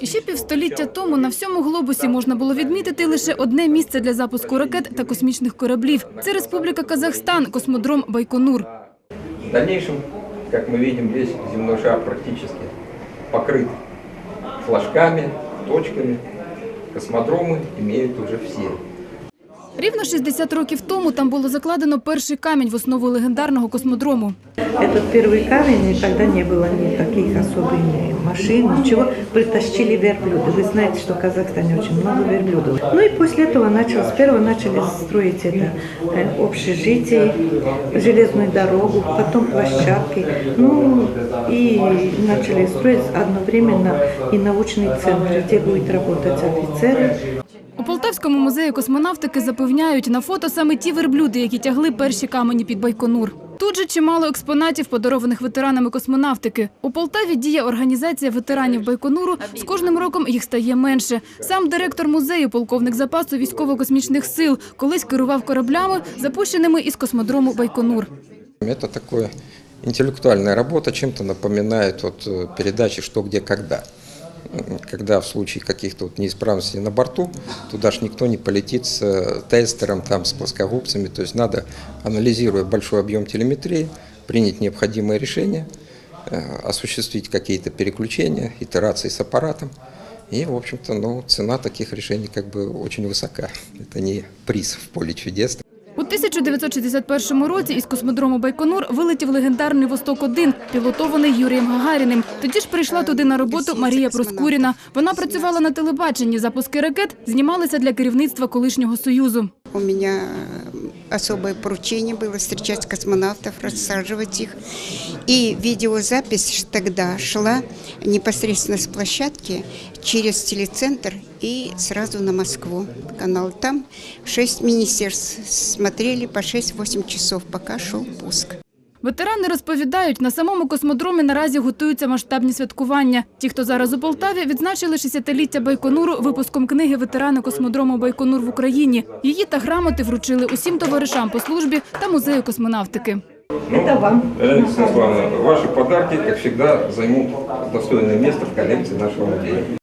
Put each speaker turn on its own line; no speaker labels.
І ще півстоліття тому на всьому глобусі можна було відмітити лише одне місце для запуску ракет та космічних кораблів. Це Республіка Казахстан, космодром Байконур.
В дальнейшем, как мы видим, весь земной шар практически покрыт флажками, точками. Космодромы имеют уже все.
Рівно 60 років тому там було закладено перший камінь в основу легендарного космодрому.
Этот первый камень, тогда не было никаких особых ни машин, ничего. Притащили верблюды. Вы знаете, что в Казахстане очень много верблюдов. Ну и после этого началось, сперва начали строить это э, общежитие, железную дорогу, потом площадки. Ну и начали строить одновременно и научный центр, где будут работать офицеры,
у Полтавському музеї космонавтики запевняють, на фото саме ті верблюди, які тягли перші камені під Байконур. Тут же чимало експонатів, подарованих ветеранами космонавтики. У Полтаві діє організація ветеранів Байконуру. З кожним роком їх стає менше. Сам директор музею, полковник запасу військово-космічних сил, колись керував кораблями, запущеними із космодрому Байконур.
Это такое интеллектуальная работа, чем-то напоминает вот э, передачи «Что, где, когда». В случае каких-то вот неисправностей на борту, туда ж никто не полетит с э, тестером, там, с плоскогубцами. То есть надо, анализируя большой объем телеметрии, принять необходимые решения, э, осуществить какие-то переключения, итерации с аппаратом. И, в общем-то, ну, цена таких решений как бы очень высока. Это не приз в поле чудес.
У 1961 році із космодрому Байконур вилетів легендарний «Восток-1», пілотований Юрієм Гагаріним. Тоді ж прийшла туди на роботу Марія Проскуріна. Вона працювала на телебаченні. Запуски ракет знімалися для керівництва колишнього Союзу.
У меня э, особое поручение было встречать космонавтов, рассаживать их. И видеозапись тогда шла непосредственно с площадки через телецентр и сразу на Москву. Канал там. Шесть министерств смотрели по 6-8 часов, пока шел пуск.
Ветерани розповідають, на самому космодромі наразі готуються масштабні святкування. Ті, хто зараз у Полтаві, відзначили 60-ліття Байконуру випуском книги «Ветерани космодрому Байконур в Україні». Її та грамоти вручили усім товаришам по службі та музею космонавтики.
Это вам.
Елена ваши подарки, как всегда, займут достойное место в коллекции нашего музея.